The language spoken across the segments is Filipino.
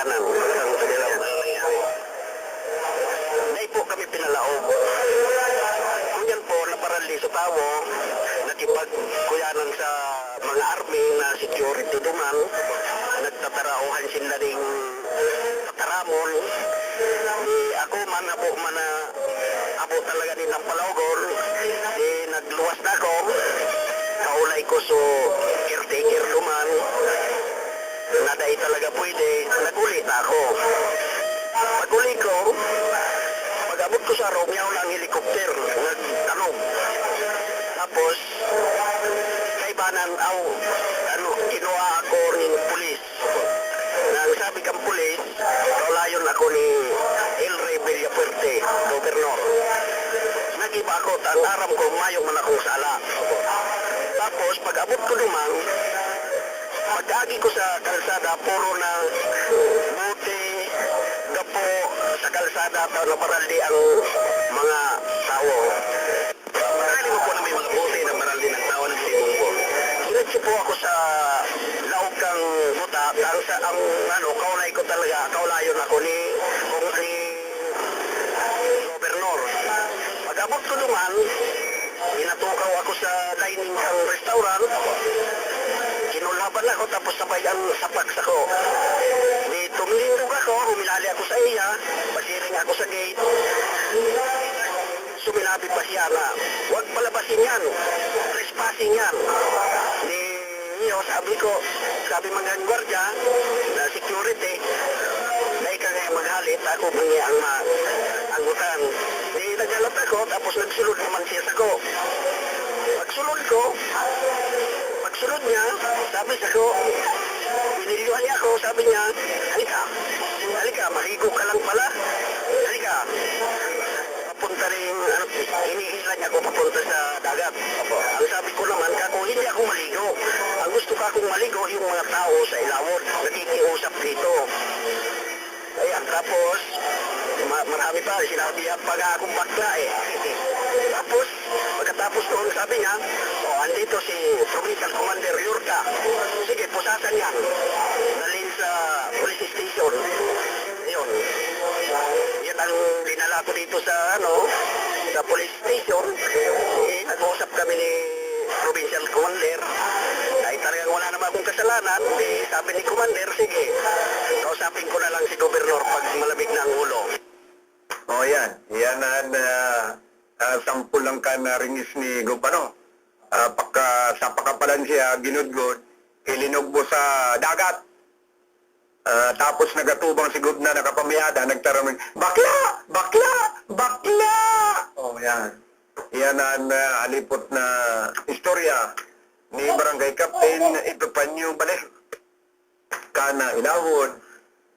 kuyanan. Ang kanilang Nay po kami pinalaog. Kunyan po, naparali sa tawo, nakipagkuyanan sa mga army na security duman, nagtatarauhan sila ring tataramon. Di ako man abo man na abo talaga din ang palawgon, di nagluwas na ako, kaulay ko so caretaker duman, naday talaga pwede, nagulit na ako. Paguli ko, pag-abot ko sa Romeo ng helikopter, nagtanong. Tapos, kaibanan aw, ano, kinuha ako ng pulis. Nang sabi kang pulis, kaulayon ako ni El Rey Villafuerte, gobernador. Nagiba ako, ang aram ko, mayong man akong sala. Tapos, pag-abot ko lumang, pag-agi ko sa kalsada, puro na buti, gapo sa kalsada at naparaldi ang mga tao. Mo po na may mga buti na maraldi ng tao ng sibong po. Diretso po ako sa laog kang buta, ang, sa, ang ano, kaulay ko talaga, kaulayon ako ni, kung ni gobernador. Pag-abot ko naman, inatukaw ako sa dining ang restaurant, kinulaban ako tapos sabay ang sapaks ako. Di tumilindog ako, humilali ako sa iya, pasiring ako sa gate. Suminabi pa siya na, huwag palabasin yan, trespassing yan. Di, iyo, sabi ko, sabi mga gwardiya, na security, na ikaw nga maghalit, ako mangi ang ma, ang utang. Di, nagalat ako, tapos nagsulod naman siya sa ko. Pagsulod ko, sabi sa ko, biniliwan niya ako, sabi niya, halika, halika, mahigo ka lang pala, halika. Papunta rin, ano, hinihila niya ako papunta sa dagat. Ang sabi ko naman, kako, hindi ako maligo. Ang gusto ka akong maligo, yung mga tao sa ilawod, nakikiusap dito. Ayan, tapos, ma- marami pa, sinabi niya, pag akong bakla eh. tapos, pagkatapos noon, sabi niya, oh, andito si Provincial Commander Yurka. Sige, pusasan yan. Dalhin sa police station. Yun. Yan ang dinala ko dito sa, ano, sa police station. Eh, nag-uusap kami ni Provincial Commander. Ay talagang wala naman akong kasalanan. Eh, sabi ni Commander, sige, kausapin ko na lang si Gobernador pag malamig na ang ulo. O yan, yan ang uh, sampul lang ka na ringis ni Gopano. Uh, pagka, sa pakapalan siya, ginudgod, ilinugbo sa dagat. Ah, tapos nagatubang si Gubna nakapamiyada, nagtaraming, Bakla! Bakla! Bakla! O yan. Yan ang uh, alipot na istorya ni Barangay Captain Epipanyo Balik. Kana Ilahod,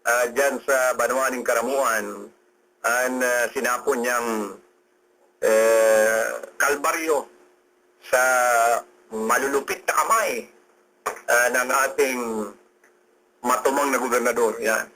uh, dyan sa Banwaning Karamuan, ang uh, sinapon niyang eh, kalbaryo sa malulupit na kamay ah, ng ating matumang na gobernador. Yan.